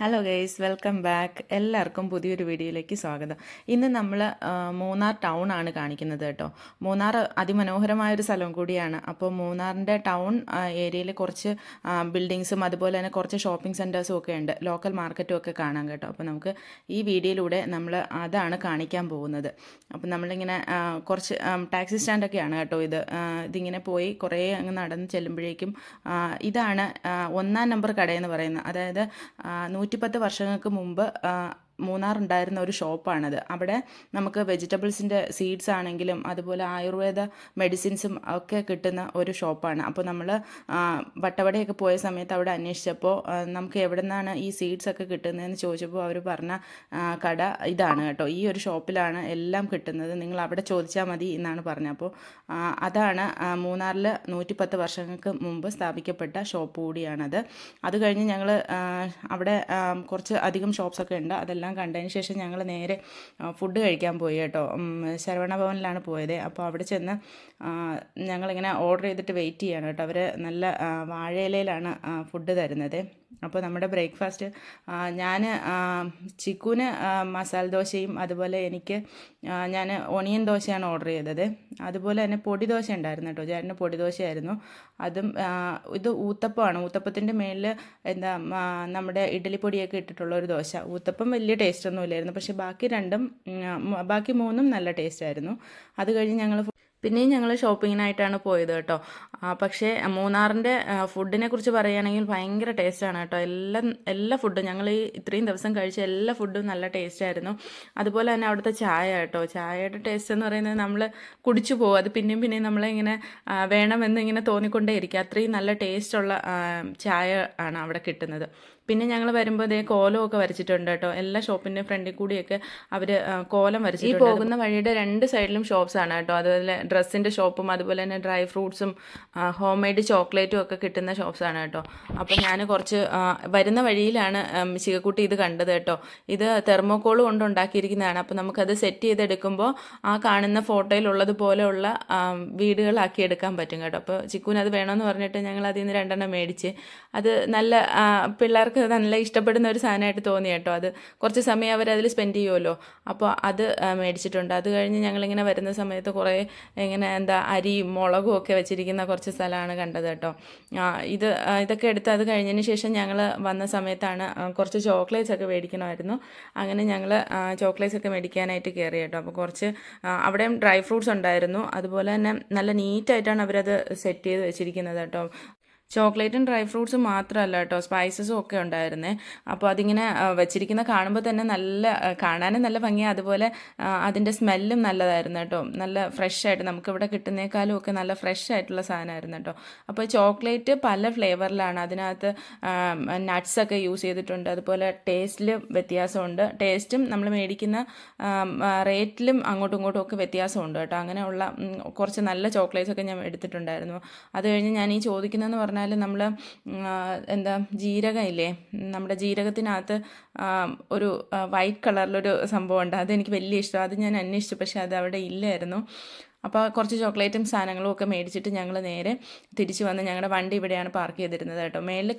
Hello guys welcome back എല്ലാവർക്കും പുതിയൊരു വീഡിയോയിലേക്ക് സ്വാഗതം. ഇന്ന് നമ്മൾ മൂന്നാർ ടൗൺ ആണ് കാണിക്കുന്നത് കേട്ടോ. മൂന്നാർ അതിമനോഹരമായ ഒരു സ്ഥലം കൂടിയാണ്. അപ്പോൾ മൂന്നാറിന്റെ ടൗൺ ഏരിയയിൽ കുറച്ച് ബിൽഡിങ്സും അതുപോലെ തന്നെ കുറച്ച് ഷോപ്പിംഗ് സെന്റേഴ്സും ഒക്കെ ഉണ്ട്. ലോക്കൽ മാർക്കറ്റും ഒക്കെ കാണാൻ കേട്ടോ. അപ്പോൾ നമുക്ക് ഈ വീഡിയോയിലൂടെ നമ്മൾ അതാണ് കാണിക്കാൻ പോകുന്നത്. അപ്പോൾ നമ്മളിങ്ങനെ കുറച്ച് ടാക്സി സ്റ്റാൻഡൊക്കെയാണ് കേട്ടോ ഇത്. ഇതിങ്ങനെ പോയി കുറേ അങ്ങ് നടന്ന് ചെല്ലുമ്പോഴേക്കും ഇതാണ് ഒന്നാം നമ്പർ കടയെന്ന് പറയുന്നത്. അതായത് നൂറ്റിപ്പത്ത് വർഷങ്ങൾക്ക് മുമ്പ് മൂന്നാർ ഉണ്ടായിരുന്ന ഒരു ഷോപ്പാണത്. അവിടെ നമുക്ക് വെജിറ്റബിൾസിന്റെ സീഡ്സ് ആണെങ്കിലും അതുപോലെ ആയുർവേദ മെഡിസിൻസും ഒക്കെ കിട്ടുന്ന ഒരു ഷോപ്പാണ്. അപ്പോൾ നമ്മൾ വട്ടവടയൊക്കെ പോയ സമയത്ത് അവിടെ അന്വേഷിച്ചപ്പോൾ നമുക്ക് എവിടെ നിന്നാണ് ഈ സീഡ്സ് ഒക്കെ കിട്ടുന്നതെന്ന് ചോദിച്ചപ്പോൾ അവർ പറഞ്ഞ കട ഇതാണ് കേട്ടോ. ഈ ഒരു ഷോപ്പിലാണ് എല്ലാം കിട്ടുന്നത്. നിങ്ങൾ അവിടെ ചോദിച്ചാൽ മതി എന്നാണ് പറഞ്ഞത്. അപ്പോൾ അതാണ് മൂന്നാറിൽ നൂറ്റിപ്പത്ത് വർഷങ്ങൾക്ക് മുമ്പ് സ്ഥാപിക്കപ്പെട്ട ഷോപ്പ് കൂടിയാണത്. അത് കഴിഞ്ഞ് ഞങ്ങൾ അവിടെ കുറച്ച് അധികം ഷോപ്സൊക്കെ ഉണ്ട്. അതെല്ലാം കണ്ടതിന് ശേഷം ഞങ്ങൾ നേരെ ഫുഡ് കഴിക്കാൻ പോയി കേട്ടോ. ശരവണ ഭവനിലാണ് പോയത്. അപ്പോൾ അവിടെ ചെന്ന് ഞങ്ങളിങ്ങനെ ഓർഡർ ചെയ്തിട്ട് വെയിറ്റ് ചെയ്യാണ് കേട്ടോ. അവർ നല്ല വാഴയിലയിലാണ് ഫുഡ് തരുന്നത്. അപ്പോൾ നമ്മുടെ ബ്രേക്ക്ഫാസ്റ്റ് ഞാൻ ചിക്കുന് മസാല ദോശയും അതുപോലെ എനിക്ക് ഞാൻ ഒണിയൻ ദോശയാണ് ഓർഡർ ചെയ്തത്. അതുപോലെ തന്നെ പൊടി ദോശ ഉണ്ടായിരുന്നു കേട്ടോ. ചേട്ടന് പൊടി ദോശയായിരുന്നു. അതും ഇത് ഊത്തപ്പമാണ്. ഊത്തപ്പത്തിന്റെ മേളിൽ എന്താ നമ്മുടെ ഇഡ്ഡലിപ്പൊടിയൊക്കെ ഇട്ടിട്ടുള്ള ഒരു ദോശ. ഊത്തപ്പം വലിയ ടേസ്റ്റ് ഒന്നും ഇല്ലായിരുന്നു. പക്ഷേ ബാക്കി രണ്ടും ബാക്കി മൂന്നും നല്ല ടേസ്റ്റ് ആയിരുന്നു. അത് കഴിഞ്ഞ് ഞങ്ങൾ പിന്നെയും ഞങ്ങൾ ഷോപ്പിങ്ങിനായിട്ടാണ് പോയത് കേട്ടോ. പക്ഷേ മൂന്നാറിന്റെ ഫുഡിനെ കുറിച്ച് പറയുകയാണെങ്കിൽ ഭയങ്കര ടേസ്റ്റാണ് കേട്ടോ. എല്ലാം എല്ലാ ഫുഡും ഞങ്ങൾ ഈ ഇത്രയും ദിവസം കഴിച്ച എല്ലാ ഫുഡും നല്ല ടേസ്റ്റായിരുന്നു അതുപോലെ തന്നെ അവിടുത്തെ ചായ കേട്ടോ. ചായയുടെ ടേസ്റ്റ് എന്ന് പറയുന്നത് നമ്മൾ കുടിച്ചു പോകും. അത് പിന്നെയും പിന്നെയും നമ്മളിങ്ങനെ വേണമെന്ന് ഇങ്ങനെ തോന്നിക്കൊണ്ടേ ഇരിക്കുക അത്രയും നല്ല ടേസ്റ്റുള്ള ചായ ആണ് അവിടെ കിട്ടുന്നത്. പിന്നെ ഞങ്ങൾ വരുമ്പോൾ ഇതേ കോലമൊക്കെ വരച്ചിട്ടുണ്ട് കേട്ടോ. എല്ലാ ഷോപ്പിന്റെ ഫ്രണ്ടിൽ കൂടിയൊക്കെ അവർ കോലം വരച്ചിട്ടുണ്ട്. ഈ പോകുന്ന വഴിയുടെ രണ്ട് സൈഡിലും ഷോപ്സ് ആണ് കേട്ടോ. അതുപോലെ ഡ്രസ്സിന്റെ ഷോപ്പും അതുപോലെ തന്നെ ഡ്രൈ ഫ്രൂട്ട്സും ഹോം മെയ്ഡ് ചോക്ലേറ്റും ഒക്കെ കിട്ടുന്ന ഷോപ്സ് ആണ് കേട്ടോ. അപ്പോൾ ഞാൻ കുറച്ച് വരുന്ന വഴിയിലാണ് ശിവക്കുട്ടി ഇത് കണ്ടത് കേട്ടോ. ഇത് തെർമോക്കോൾ കൊണ്ട് ഉണ്ടാക്കിയിരിക്കുന്നതാണ്. അപ്പോൾ നമുക്കത് സെറ്റ് ചെയ്തെടുക്കുമ്പോൾ ആ കാണുന്ന ഫോട്ടോയിലുള്ളതുപോലെയുള്ള വീടുകളാക്കി എടുക്കാൻ പറ്റും കേട്ടോ. അപ്പോൾ ചിക്കുൻ അത് വേണമെന്ന് പറഞ്ഞിട്ട് ഞങ്ങൾ അതിൽ നിന്ന് രണ്ടെണ്ണം മേടിച്ച്. അത് നല്ല പിള്ളേർക്ക് നല്ല ഇഷ്ടപ്പെടുന്ന ഒരു സാധനമായിട്ട് തോന്നി കേട്ടോ. അത് കുറച്ച് സമയം അവർ അതിൽ സ്പെൻഡ് ചെയ്യുമല്ലോ അപ്പോൾ അത് മേടിച്ചിട്ടുണ്ട്. അത് കഴിഞ്ഞ് ഞങ്ങളിങ്ങനെ വരുന്ന സമയത്ത് കുറേ ഇങ്ങനെ എന്താ അരിയും മുളകും ഒക്കെ വെച്ചിരിക്കുന്ന കുറച്ച് സ്ഥലമാണ് കണ്ടത് കേട്ടോ. ഇത് ഇതൊക്കെ എടുത്ത് അത് കഴിഞ്ഞതിന് ശേഷം ഞങ്ങൾ വന്ന സമയത്താണ് കുറച്ച് ചോക്ലേറ്റ്സ് ഒക്കെ മേടിക്കണമായിരുന്നു. അങ്ങനെ ഞങ്ങൾ ചോക്ലേറ്റ്സ് ഒക്കെ മേടിക്കാനായിട്ട് കയറി കേട്ടോ. അപ്പോൾ കുറച്ച് അവിടെയും ഡ്രൈ ഫ്രൂട്ട്സ് ഉണ്ടായിരുന്നു. അതുപോലെ തന്നെ നല്ല നീറ്റായിട്ടാണ് അവരത് സെറ്റ് ചെയ്ത് വെച്ചിരിക്കുന്നത് കേട്ടോ. ചോക്ലേറ്റും ഡ്രൈ ഫ്രൂട്ട്സും മാത്രമല്ല കേട്ടോ സ്പൈസസും ഒക്കെ ഉണ്ടായിരുന്നേ. അപ്പോൾ അതിങ്ങനെ വെച്ചിരിക്കുന്ന കാണുമ്പോൾ തന്നെ നല്ല കാണാനും നല്ല ഭംഗിയാണ് അതുപോലെ അതിന്റെ സ്മെല്ലും നല്ലതായിരുന്നു കേട്ടോ. നല്ല ഫ്രഷ് ആയിട്ട് നമുക്കിവിടെ കിട്ടുന്നേക്കാളും ഒക്കെ നല്ല ഫ്രഷ് ആയിട്ടുള്ള സാധനമായിരുന്നു കേട്ടോ. അപ്പോൾ ചോക്ലേറ്റ് പല ഫ്ലേവറിലാണ്. അതിനകത്ത് നട്ട്സൊക്കെ യൂസ് ചെയ്തിട്ടുണ്ട്. അതുപോലെ ടേസ്റ്റിൽ വ്യത്യാസമുണ്ട്. ടേസ്റ്റും നമ്മൾ മേടിക്കുന്ന റേറ്റിലും അങ്ങോട്ടും ഇങ്ങോട്ടും ഒക്കെ വ്യത്യാസമുണ്ട് കേട്ടോ. അങ്ങനെയുള്ള കുറച്ച് നല്ല ചോക്ലേറ്റ്സ് ഒക്കെ ഞാൻ എടുത്തിട്ടുണ്ടായിരുന്നു. അത് കഴിഞ്ഞ് ഞാൻ ഈ ചോദിക്കുന്നതെന്ന് പറഞ്ഞാൽ നമ്മൾ എന്താ ജീരകം ഇല്ലേ നമ്മുടെ ജീരകത്തിനകത്ത് ഒരു വൈറ്റ് കളറിലൊരു സംഭവമുണ്ട്. അതെനിക്ക് വലിയ ഇഷ്ടം. അത് ഞാൻ അന്വേഷിച്ചു. പക്ഷേ അത് അവിടെ ഇല്ലായിരുന്നു. അപ്പോൾ കുറച്ച് ചോക്ലേറ്റും സാധനങ്ങളും ഒക്കെ മേടിച്ചിട്ട് ഞങ്ങൾ നേരെ തിരിച്ചു വന്ന് ഞങ്ങളുടെ വണ്ടി ഇവിടെയാണ് പാർക്ക് ചെയ്തിരുന്നത് കേട്ടോ. മേളിൽ